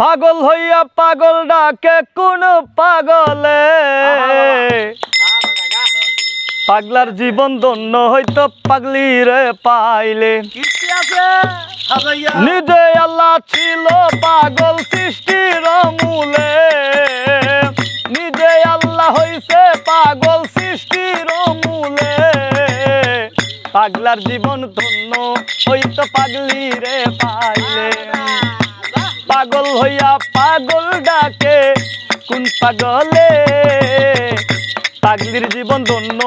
পাগল হইয়া পাগল ডাকে কোন পাগলে। পাগলার জীবন ধন্য হইতো পাগলি রে পাইলে। নিজে আল্লাহ ছিল পাগল সৃষ্টির মূলে নিজে আল্লাহ হইছে পাগল সৃষ্টির মূলে পাগলার জীবন ধন্য হইতো পাগলি রে পাইলে। পাগল হইয়া পাগল ডাকে, কোন পাগলে? পাগলির জীবন ধন্য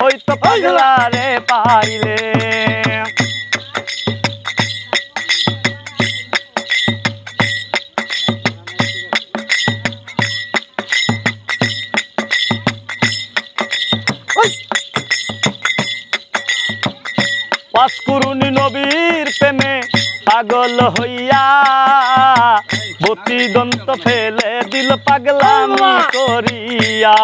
হইতো পাগলা রে পাইলে। পাঁচকুরুনি নবীর প্রেমে পাগল হইয়া বতি দন্ত ফেলে দিল পাগলামি করিয়া।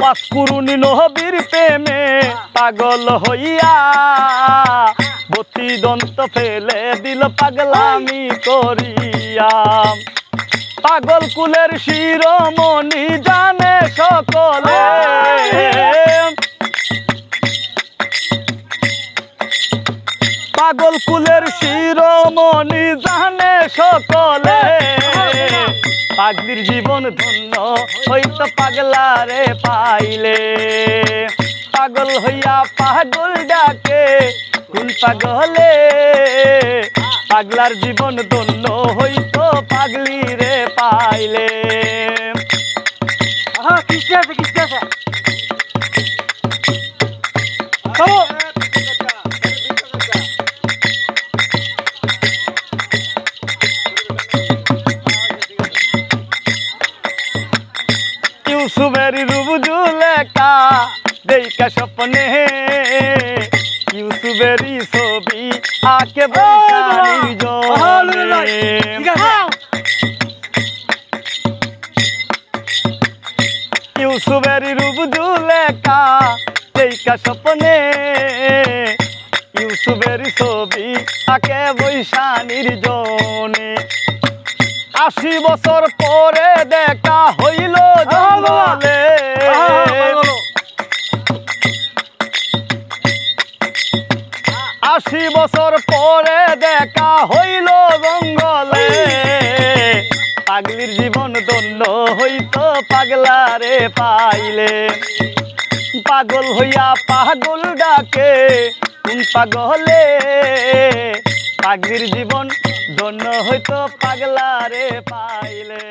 পাঁচকুরুনি নবীর প্রেমে পাগল হইয়া বতি দন্ত ফেলে দিল পাগলামি করিয়া। পাগল কুলের শিরোমণি জানে পাগল কুলের শিরোমণি জানে সকলে। পাগলির জীবন ধন্য হইতো পাগলারে পাইলে। পাগল হইয়া পাগল ডাকে কোন পাগলে। পাগলার জীবন ধন্য হইতো পাগলি রে পাইলে। কিস্তি আছে কিস্তি আছে? ইউসুফের রুবজু লেখা দেখা স্বপ্নে। ইউসুফেরই ছবি আকে বৈশালীর ইউসুফের রুবজু লেখা দেখা স্বপ্নে। ইউসুফের ছবি আকে বৈশানীর জনে। আশি বছর পরে দেখা হইল আশি বছর পরে দেখা হইল জঙ্গলে। পাগলির জীবন দণ্ড হইতো পাগলারে পাইলে। পাগল হইয়া পাগল ডাকে পাগলে? পাগলির জীবন ধন্য হইতো পাগলারে পাইলে।